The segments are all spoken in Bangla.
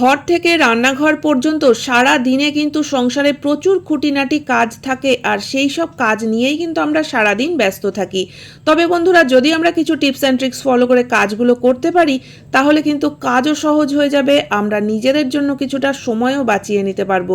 ঘর থেকে রান্নাঘর পর্যন্ত সারা দিনে কিন্তু সংসারে প্রচুর খুঁটিনাটি কাজ থাকে আর সেই সব কাজ নিয়েই কিন্তু আমরা সারা দিন ব্যস্ত থাকি। তবে বন্ধুরা, যদি আমরা কিছু টিপস অ্যান্ড ট্রিক্স ফলো করে কাজগুলো করতে পারি, তাহলে কিন্তু কাজও সহজ হয়ে যাবে, আমরা নিজেদের জন্য কিছুটা সময়ও বাঁচিয়ে নিতে পারব।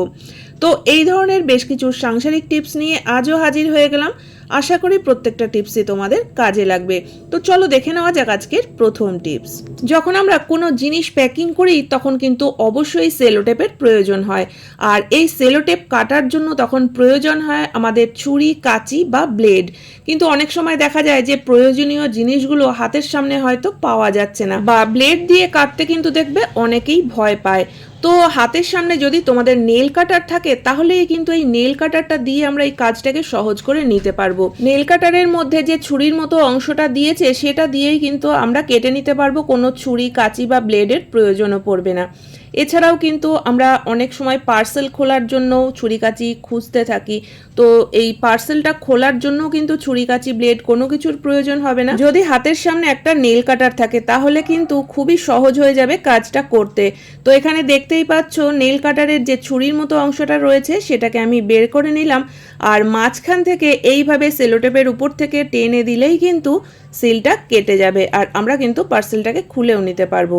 তো এই ধরনের বেশ কিছু সাংসারিক টিপস নিয়ে আজও হাজির হয়ে গেলাম। আশা করি প্রত্যেকটা টিপসই তোমাদের কাজে লাগবে। তো চলো দেখে নেওয়া যাক আজকের প্রথম টিপস যখন আমরা কোনো জিনিস প্যাকিং করি, তখন কিন্তু অবশ্যই সেলোটেপের প্রয়োজন হয়। আর এই সেলোটেপ কাটার জন্য তখন প্রয়োজন হয় আমাদের ছুরি, কাঁচি বা ব্লেড কিন্তু অনেক সময় দেখা যায় যে প্রয়োজনীয় জিনিসগুলো হাতের সামনে হয়তো পাওয়া যাচ্ছে না। বা ব্লেড দিয়ে কাটতে কিন্তু দেখবে অনেকেই ভয় পায়। তো হাতের সামনে যদি তোমাদের নেল কাটার থাকে তাহলে কিন্তু এই নেল কাটারটা দিয়ে আমরা এই কাজটাকে সহজ করে নিতে পারব। নেল কাটারের মধ্যে যে ছুরির মতো অংশটা দিয়েছে, সেটা দিয়েই কিন্তু আমরা কেটে নিতে পারব। কোনো ছুরি, কাঁচি বা ব্লেডের প্রয়োজনও পড়বে না। এছাড়াও কিন্তু আমরা অনেক সময় পার্সেল খোলার জন্য ছুরি কাঁচি খুঁজতে থাকি। তো এই পার্সেলটা খোলার জন্য কিন্তু ছুরি কাঁচি ব্লেড কোনো কিছুর প্রয়োজন হবে না। যদি হাতের সামনে একটা নেল কাটার থাকে, তাহলে কিন্তু খুবই সহজ হয়ে যাবে কাজটা করতে। তো এখানে দেখতেই পাচ্ছ নেল কাটারের যে ছুরির মতো অংশটা রয়েছে, সেটাকে আমি বের করে নিলাম। আর মাঝখান থেকে এইভাবে সেলোটেপের উপর থেকে টেনে দিলেই কিন্তু সিলটা কেটে যাবে। আর আমরা কিন্তু পার্সেলটাকে খুলেও নিতে পারব।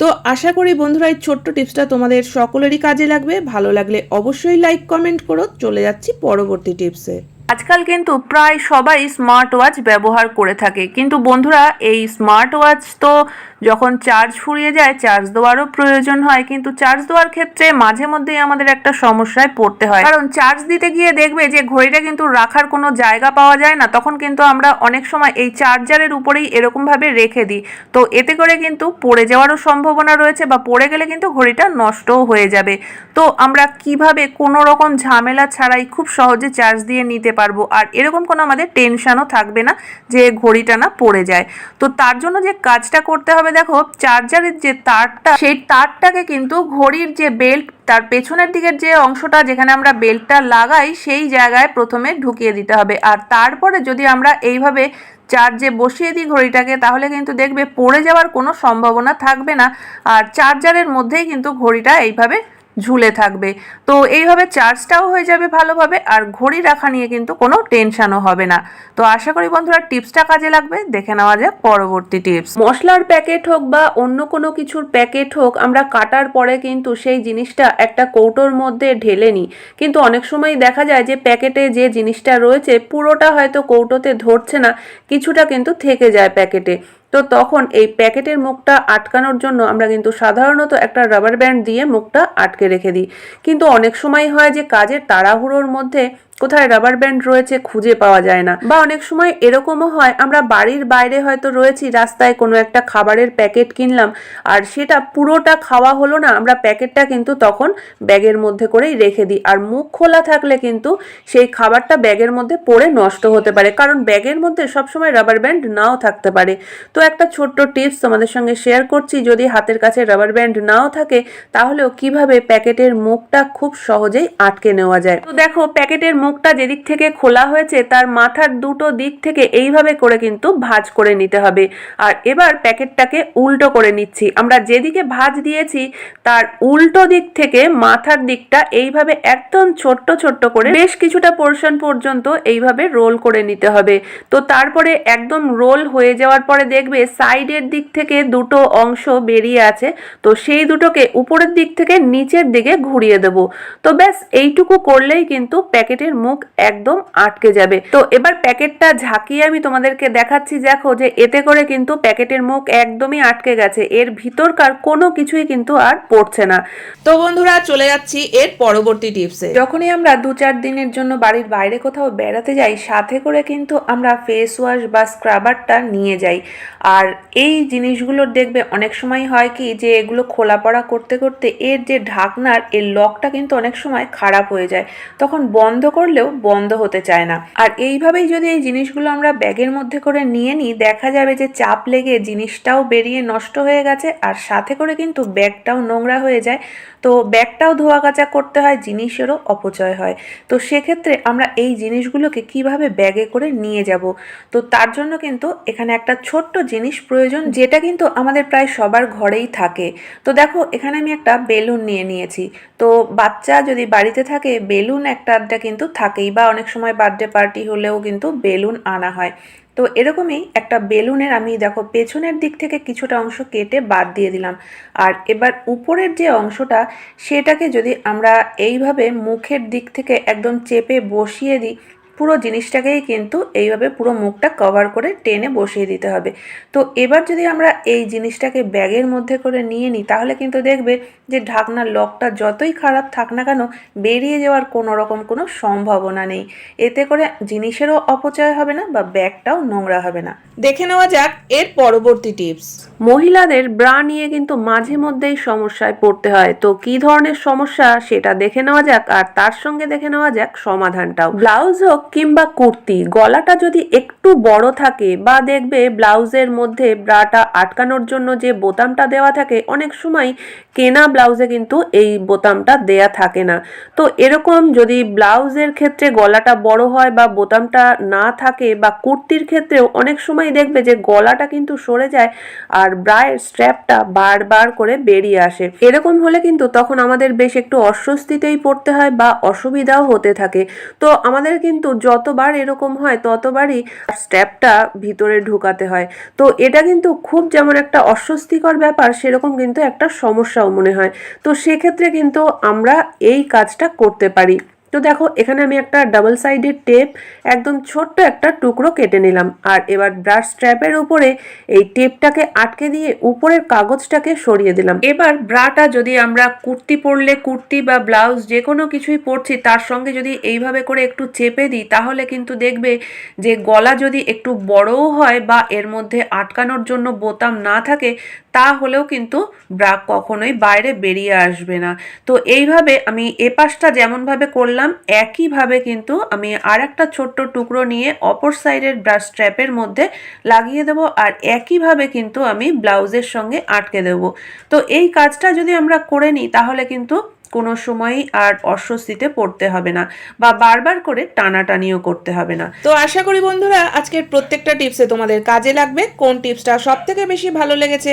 তো আশা করি বন্ধুরা, এই ছোট্ট টিপসটা তোমাদের সকলেরই কাজে লাগবে। ভালো লাগলে অবশ্যই লাইক কমেন্ট করো। চলে যাচ্ছি পরবর্তী টিপসে। আজকাল কিন্তু প্রায় সবাই স্মার্ট ওয়াচ ব্যবহার করে থাকে। কিন্তু বন্ধুরা, এই স্মার্ট ওয়াচ তো যখন চার্জ ফুরিয়ে যায় চার্জ দেওয়ারও প্রয়োজন হয়। কিন্তু চার্জ দেওয়ার ক্ষেত্রে মাঝে মধ্যেই আমাদের একটা সমস্যায় পড়তে হয়। কারণ চার্জ দিতে গিয়ে দেখবে যে ঘড়িটা কিন্তু রাখার কোনো জায়গা পাওয়া যায় না। তখন কিন্তু আমরা অনেক সময় এই চার্জারের উপরেই এরকমভাবে রেখে দিই। তো এতে করে কিন্তু পড়ে যাওয়ারও সম্ভাবনা রয়েছে বা পড়ে গেলে কিন্তু ঘড়িটা নষ্টও হয়ে যাবে। তো আমরা কীভাবে কোনো রকম ঝামেলা ছাড়াই খুব সহজে চার্জ দিয়ে নিতে পারব। আর এরকম কোনো আমাদের টেনশনও থাকবে না যে ঘড়িটা না পড়ে যায়। তো তার জন্য যে কাজটা করতে হবে, দেখো চার্জারের যে তারটা, সেই তারটাকে কিন্তু ঘড়ির যে বেল্ট তার পেছনের দিকের যে অংশটা যেখানে আমরা বেল্টটা লাগাই, সেই জায়গায় প্রথমে ঢুকিয়ে দিতে হবে। আর তারপরে যদি আমরা এইভাবে চার্জে বসিয়ে দিই ঘড়িটাকে, তাহলে কিন্তু দেখবে পড়ে যাওয়ার কোনো সম্ভাবনা থাকবে না। আর চার্জারের মধ্যেই কিন্তু ঘড়িটা এইভাবে ঝুলে থাকবে। তো এইভাবে চার্জটাও হয়ে যাবে ভালোভাবে আর ঘড়ি রাখা নিয়ে কিন্তু কোনো টেনশানও হবে না। তো আশা করি বন্ধুরা টিপসটা কাজে লাগবে। দেখে নেওয়া যাক পরবর্তী টিপস মশলার প্যাকেট হোক বা অন্য কোনো কিছুর প্যাকেট হোক, আমরা কাটার পরে কিন্তু সেই জিনিসটা একটা কৌটোর মধ্যে ঢেলে নিই। কিন্তু অনেক সময় দেখা যায় যে প্যাকেটে যে জিনিসটা রয়েছে, পুরোটা হয়তো কৌটোতে ধরছে না, কিছুটা কিন্তু থেকে যায় প্যাকেটে তো তখন এই প্যাকেটের মুখটা আটকানোর জন্য আমরা কিন্তু সাধারণত একটা রাবার ব্যান্ড দিয়ে মুখটা আটকে রেখে দিই। কিন্তু অনেক সময় হয় যে কাজের তাড়াহুড়োর মধ্যে কোথায় রাবার ব্যান্ড রয়েছে খুঁজে পাওয়া যায় না। বা অনেক সময় এরকমও হয়, আমরা বাড়ির বাইরে হয়তো রয়েছি, রাস্তায় কোনো একটা খাবারের প্যাকেট কিনলাম, আর সেটা পুরোটা খাওয়া হলো না, আমরা প্যাকেটটা কিন্তু তখন ব্যাগের মধ্যে করেই রেখে দিই। আর মুখ খোলা থাকলে কিন্তু সেই খাবারটা ব্যাগের মধ্যে পড়ে নষ্ট হতে পারে, কারণ ব্যাগের মধ্যে সবসময় রাবার ব্যান্ড নাও থাকতে পারে। তো একটা ছোট্ট টিপস তোমাদের সঙ্গে শেয়ার করছি, যদি হাতের কাছে রাবার ব্যান্ড নাও থাকে, তাহলেও কীভাবে প্যাকেটের মুখটা খুব সহজেই আটকে নেওয়া যায়। তো দেখো, প্যাকেটের মুখটা যেদিক থেকে খোলা হয়েছে, তার মাথার দুটো দিক থেকে এইভাবে করে কিন্তু ভাজ করে নিতে হবে। আর এবার প্যাকেটটাকে উল্টো করে নিচ্ছি। আমরা যেদিকে ভাজ দিয়েছি, তার উল্টো দিক থেকে মাথার দিকটা এইভাবে একদম ছোট্ট ছোট্ট করে বেশ কিছুটা পোর্শন পর্যন্ত এইভাবে রোল করে নিতে হবে। তো তারপরে একদম রোল হয়ে যাওয়ার পরে দেখবে সাইডের দিক থেকে দুটো অংশ বেরিয়ে আছে। তো সেই দুটোকে উপরের দিক থেকে নিচের দিকে ঘুরিয়ে দেব। তো ব্যাস, এইটুকু করলেই কিন্তু প্যাকেটের মুখ একদম আটকে যাবে। তো এবার প্যাকেটটা ঝাঁকিয়ে আমি তোমাদেরকে দেখাচ্ছি দেখো যে এতে করে কিন্তু প্যাকেটের মুখ একদমই আটকে গেছে। এর ভিতরকার কোনো কিছুই কিন্তু আর পড়ছে না। তো বন্ধুরা চলে যাচ্ছি এর পরবর্তী টিপসে যখনই আমরা দু চার দিনের জন্য বাড়ির বাইরে কোথাও বেড়াতে যাই সাথে করে কিন্তু আমরা ফেস ওয়াশ বা স্ক্রাবারটা নিয়ে যাই। আর এই জিনিসগুলোর দেখবে অনেক সময় হয় কি যে এগুলো খোলা পড়া করতে করতে এর যে ঢাকনার এর লকটা কিন্তু অনেক সময় খারাপ হয়ে যায়। তখন বন্ধ করে করলেও বন্ধ হতে চায় না। আর এইভাবেই যদি এই জিনিসগুলো আমরা ব্যাগের মধ্যে করে নিয়ে নিই, দেখা যাবে যে চাপ লেগে জিনিসটাও বেরিয়ে নষ্ট হয়ে গেছে, আর সাথে করে কিন্তু ব্যাগটাও নোংরা হয়ে যায়। তো ব্যাগটাও ধোয়া কাচা করতে হয়, জিনিসেরও অপচয় হয়। তো সেক্ষেত্রে আমরা এই জিনিসগুলোকে কীভাবে ব্যাগে করে নিয়ে যাব? তো তার জন্য কিন্তু এখানে একটা ছোট্ট জিনিস প্রয়োজন, যেটা কিন্তু আমাদের প্রায় সবার ঘরেই থাকে। তো দেখো, এখানে আমি একটা বেলুন নিয়ে নিয়েছি। তো বাচ্চা যদি বাড়িতে থাকে, বেলুন একটা আধটা কিন্তু থাকেই, বা অনেক সময় বার্থডে পার্টি হলেও কিন্তু বেলুন আনা হয়। তো এরকমই একটা বেলুনের আমি দেখো পেছনের দিক থেকে কিছুটা অংশ কেটে বাদ দিয়ে দিলাম। আর এবার উপরের যে অংশটা, সেটাকে যদি আমরা এইভাবে মুখের দিক থেকে একদম চেপে বসিয়ে দিই পুরো জিনিসটাকেই কিন্তু এইভাবে পুরো মুখটা কভার করে টেনে বসিয়ে দিতে হবে। তো এবার যদি আমরা এই জিনিসটাকে ব্যাগের মধ্যে করে নিয়ে নিই তাহলে কিন্তু দেখবে যে ঢাকনার লকটা যতই খারাপ থাক না কেন বেরিয়ে যাওয়ার কোনো রকম কোনো সম্ভাবনা নেই। এতে করে জিনিসেরও অপচয় হবে না বা ব্যাগটাও নোংরা হবে না। দেখে নেওয়া যাক এর পরবর্তী টিপস। মহিলাদের ব্রা নিয়ে কিন্তু মাঝে মধ্যেই সমস্যায় পড়তে হয়। তো কি ধরনের সমস্যা সেটা দেখে নেওয়া যাক আর তার সঙ্গে দেখে নেওয়া যাক সমাধানটাও। ব্লাউজ হোক কিংবা কুর্তি গলাটা যদি একটু বড় থাকে বা দেখবে ব্লাউজের মধ্যে ব্রাটা আটকানোর জন্য যে বোতামটা দেওয়া থাকে, অনেক সময় কেনা ব্লাউজে কিন্তু এই বোতামটা দেয়া থাকে না। তো এরকম যদি ব্লাউজের ক্ষেত্রে গলাটা বড় হয় বা বোতামটা না থাকে বা কুর্তির ক্ষেত্রেও অনেক সময় দেখবে যে গলাটা কিন্তু সরে যায় আর ব্রায়ের স্ট্র্যাপটা বারবার করে বেরিয়ে আসে। এরকম হলে কিন্তু তখন আমাদের বেশ একটু অস্বস্তিতেই পড়তে হয় বা অসুবিধাও হতে থাকে। তো আমাদের কিন্তু যতবার এরকম হয় ততবারই স্ট্র্যাপটা ভিতরে ঢোকাতে হয়। তো এটা কিন্তু খুব যেমন একটা অস্বস্তিকর ব্যাপার, সেরকম কিন্তু একটা সমস্যাও মনে হয়। তো সেক্ষেত্রে কিন্তু আমরা এই কাজটা করতে পারি। তো দেখো, এখানে আমি একটা ডাবল সাইডের টেপ একদম ছোট্ট একটা টুকরো কেটে নিলাম। আর এবার ব্রাশ স্ট্র্যাপের উপরে এই টেপটাকে আটকে দিয়ে উপরের কাগজটাকে সরিয়ে দিলাম। এবার ব্রাটা যদি আমরা কুর্তি পরলে, কুর্তি বা ব্লাউজ যে কোনো কিছুই পরছি, তার সঙ্গে যদি এইভাবে করে একটু চেপে দিই, তাহলে কিন্তু দেখবে যে গলা যদি একটু বড়ও হয় বা এর মধ্যে আটকানোর জন্য বোতাম না থাকে তাহলেও কিন্তু ব্রা কখনোই বাইরে বেরিয়ে আসবে না। তো এইভাবে আমি এ পাশটা যেমনভাবে করলাম, একইভাবে কিন্তু আমি আর একটা ছোট্ট টুকরো নিয়ে অপর সাইডের ব্রাশ স্ট্র্যাপের মধ্যে লাগিয়ে দেবো আর একইভাবে কিন্তু আমি ব্লাউজের সঙ্গে আটকে দেবো। তো এই কাজটা যদি আমরা করে নিই, তাহলে কিন্তু কোনো সময়ই আর অস্বস্তিতে পড়তে হবে না বা বারবার করে টানাটানিও করতে হবে না। তো আশা করি বন্ধুরা, আজকের প্রত্যেকটা টিপসে তোমাদের কাজে লাগবে। কোন টিপসটা সব থেকে বেশি ভালো লেগেছে?